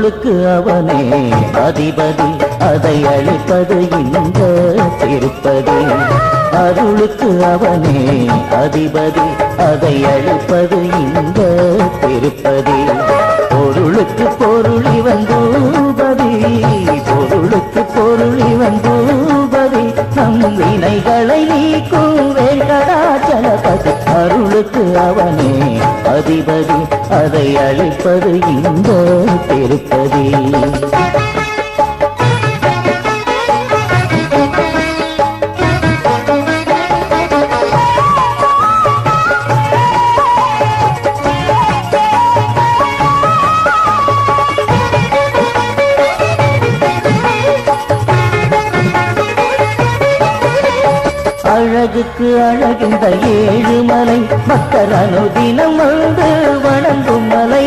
பொருளுக்கு அவனே. அதிபதி அதை அழிப்பது இந்த திருப்பதி. அருளுக்கு அவனே. அதிபதி அதை அழிப்பது இந்த திருப்பதி. பொருளுக்கு பொருள் இவன் பொருளுக்கு பொருள் இவன் நம் வினைகளை நீக்கும் அவனே அதிபதி அதை அழிப்பது இந்த திருப்பதி அழகுக்கு அழகின்ற ஏழுமலை மக்கள் அனுதினம் வந்து வணங்கும் மலை.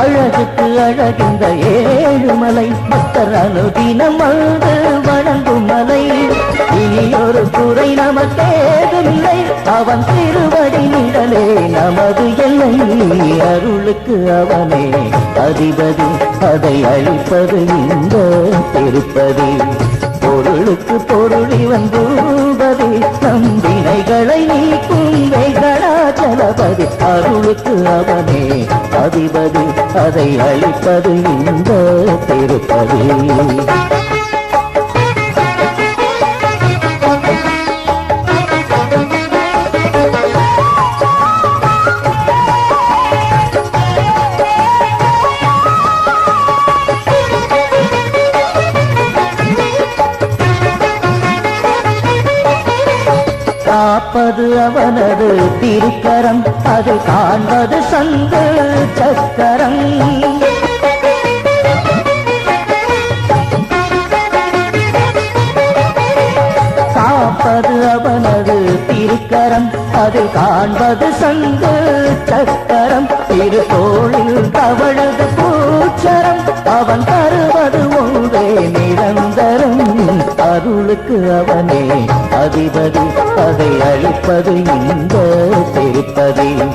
அழகுக்கு அழகின்ற ஏழுமலை மக்கள் அனுதினம் வந்து வணங்கும் மலை. இனி ஒரு துறை நமக்கேதுமில்லை அவன் திருவடி நிழலே நமது இல்லை அருளுக்கு அவனே. அதிபதி அதை அழிப்பது இந்த திருப்பதி. பொருளுக்கு பொருளி வந்தூபதி நம்பினைகளை நீக்கும் வெங்கடாச்சலபதி அருளுக்கு அவனே அதிபதி அதை அழிப்பது இந்த திருப்பதி. காப்பது அவனது திருக்கரம். அது காண்பது சங்கு சக்கரம். காப்பது அவனது திருக்கரம். அது காண்பது சங்கு சக்கரம். திருத்தோளில் தவழது பூச்சரம். அவன் தருவது ஒன்றே நிரந்தர அருளுக்கு அவனே. அதிபதி அதை அழிப்பது இந்த திருப்பதி.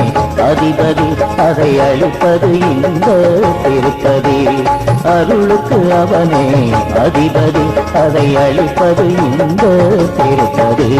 அவனே அதிபதி அதை அழிப்பது இந்த திருப்பதி அருளுக்கு அவனே அதிபதி அதை அழிப்பது இந்த திருப்பதி